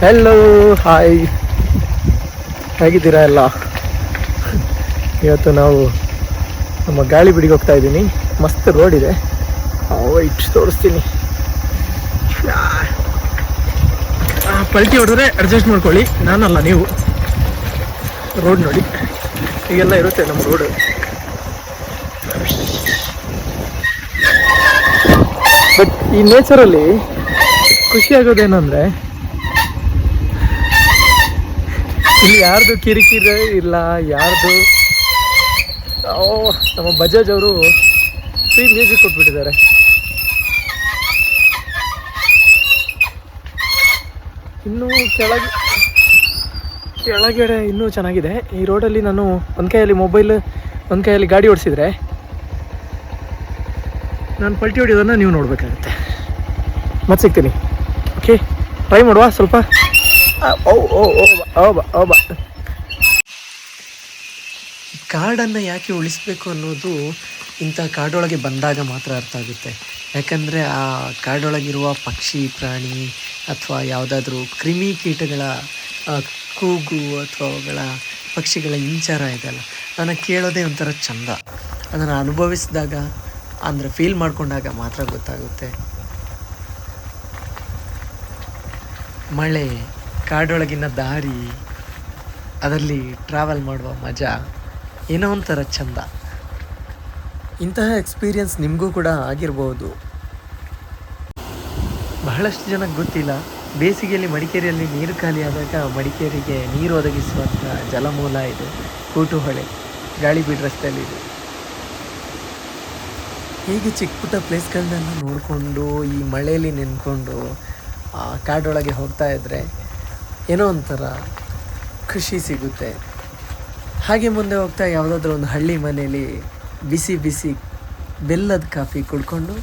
Hello hi ಹೇಗಿದ್ದೀರಾ ಎಲ್ಲ? ಇವತ್ತು ನಾವು ನಮ್ಮ ಗಾಳಿ ಬಿಡಿಗೆ ಹೋಗ್ತಾ ಇದ್ದೀನಿ. ಮಸ್ತ್ ರೋಡ್ ಇದೆ. ವೈಟ್ ತೋರಿಸ್ತೀನಿ. ಪಲ್ಟಿ ಹೊಡೆದ್ರೆ ಅಡ್ಜಸ್ಟ್ ಮಾಡ್ಕೊಳ್ಳಿ. ನಾನಲ್ಲ ನೀವು. ರೋಡ್ ನೋಡಿ. ಈಗೆಲ್ಲ ಇರುತ್ತೆ ನಮ್ಮ ರೋಡ್ ಬಟ್ ಈ ನೇಚರಲ್ಲಿ ಖುಷಿ ಆಗೋದೇನಂದ್ರೆ ಇಲ್ಲಿ ಯಾರ್ದು ಕಿರಿಕಿರಿ ಇಲ್ಲ, ಯಾರ್ದು? ನಮ್ಮ ಬಜಾಜ್ ಅವರು ಫ್ರೀ ಮ್ಯೂಸಿಕ್ ಕೊಟ್ಬಿಟ್ಟಿದ್ದಾರೆ. ಇನ್ನೂ ಕೆಳಗೆ, ಕೆಳಗಡೆ ಇನ್ನೂ ಚೆನ್ನಾಗಿದೆ. ಈ ರೋಡಲ್ಲಿ ನಾನು ಒಂದು ಕೈಯಲ್ಲಿ ಮೊಬೈಲ್ ಒಂದು ಕೈಯಲ್ಲಿ ಗಾಡಿ ಓಡಿಸಿದ್ರೆ ನಾನು ಪಲ್ಟಿ ಹೊಡಿಯೋದನ್ನು ನೀವು ನೋಡಬೇಕಾಗುತ್ತೆ. ಮತ್ತೆ ಸಿಗ್ತೀನಿ. ಓಕೆ ಟ್ರೈ ಮಾಡುವ ಸ್ವಲ್ಪ. ಕಾಡನ್ನು ಯಾಕೆ ಉಳಿಸಬೇಕು ಅನ್ನೋದು ಇಂಥ ಕಾಡೊಳಗೆ ಬಂದಾಗ ಮಾತ್ರ ಅರ್ಥ ಆಗುತ್ತೆ. ಯಾಕಂದರೆ ಆ ಕಾಡೊಳಗಿರುವ ಪಕ್ಷಿ, ಪ್ರಾಣಿ ಅಥವಾ ಯಾವುದಾದ್ರೂ ಕ್ರಿಮಿ ಕೀಟಗಳ ಕೂಗು ಅಥವಾ ಅವುಗಳ ಪಕ್ಷಿಗಳ ಇಂಚಾರ ಇದೆಯಲ್ಲ, ಅದನ್ನು ಕೇಳೋದೇ ಒಂಥರ ಚಂದ. ಅದನ್ನು ಅನುಭವಿಸಿದಾಗ, ಅಂದರೆ ಫೀಲ್ ಮಾಡಿಕೊಂಡಾಗ ಮಾತ್ರ ಗೊತ್ತಾಗುತ್ತೆ. ಮಳೆ ಕಾಡೊಳಗಿನ ದಾರಿ, ಅದರಲ್ಲಿ ಟ್ರಾವೆಲ್ ಮಾಡುವ ಮಜಾ ಏನೋ ಒಂಥರ ಚಂದ. ಇಂತಹ ಎಕ್ಸ್ಪೀರಿಯನ್ಸ್ ನಿಮಗೂ ಕೂಡ ಆಗಿರ್ಬೋದು. ಬಹಳಷ್ಟು ಜನಕ್ಕೆ ಗೊತ್ತಿಲ್ಲ, ಬೇಸಿಗೆಯಲ್ಲಿ ಮಡಿಕೇರಿಯಲ್ಲಿ ನೀರು ಖಾಲಿಯಾದಾಗ ಮಡಿಕೇರಿಗೆ ನೀರು ಒದಗಿಸುವಂಥ ಜಲಮೂಲ ಇದು ಕೂಟುಹೊಳೆ ಗಾಳಿಬೀಡು ರಸ್ತೆಯಲ್ಲಿ ಇದೆ. ಹೀಗೆ ಚಿಕ್ಕ ಪುಟ್ಟ ಪ್ಲೇಸ್ಗಳನ್ನೆಲ್ಲ ನೋಡಿಕೊಂಡು, ಈ ಮಳೆಯಲ್ಲಿ ನೆನ್ಕೊಂಡು ಕಾಡೊಳಗೆ ಹೋಗ್ತಾ ಇದ್ದರೆ ಏನೋ ಒಂಥರ ಖುಷಿ ಸಿಗುತ್ತೆ. ಹಾಗೆ ಮುಂದೆ ಹೋಗ್ತಾ ಯಾವುದಾದ್ರೂ ಒಂದು ಹಳ್ಳಿ ಮನೇಲಿ ಬಿಸಿ ಬಿಸಿ ಬೆಲ್ಲದ ಕಾಫಿ ಕುಡ್ಕೊಂಡು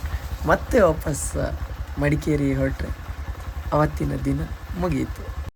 ಮತ್ತೆ ವಾಪಸ್ ಮಡಿಕೇರಿ ಹೊರಟ್ರೆ ಅವತ್ತಿನ ದಿನ ಮುಗಿಯಿತು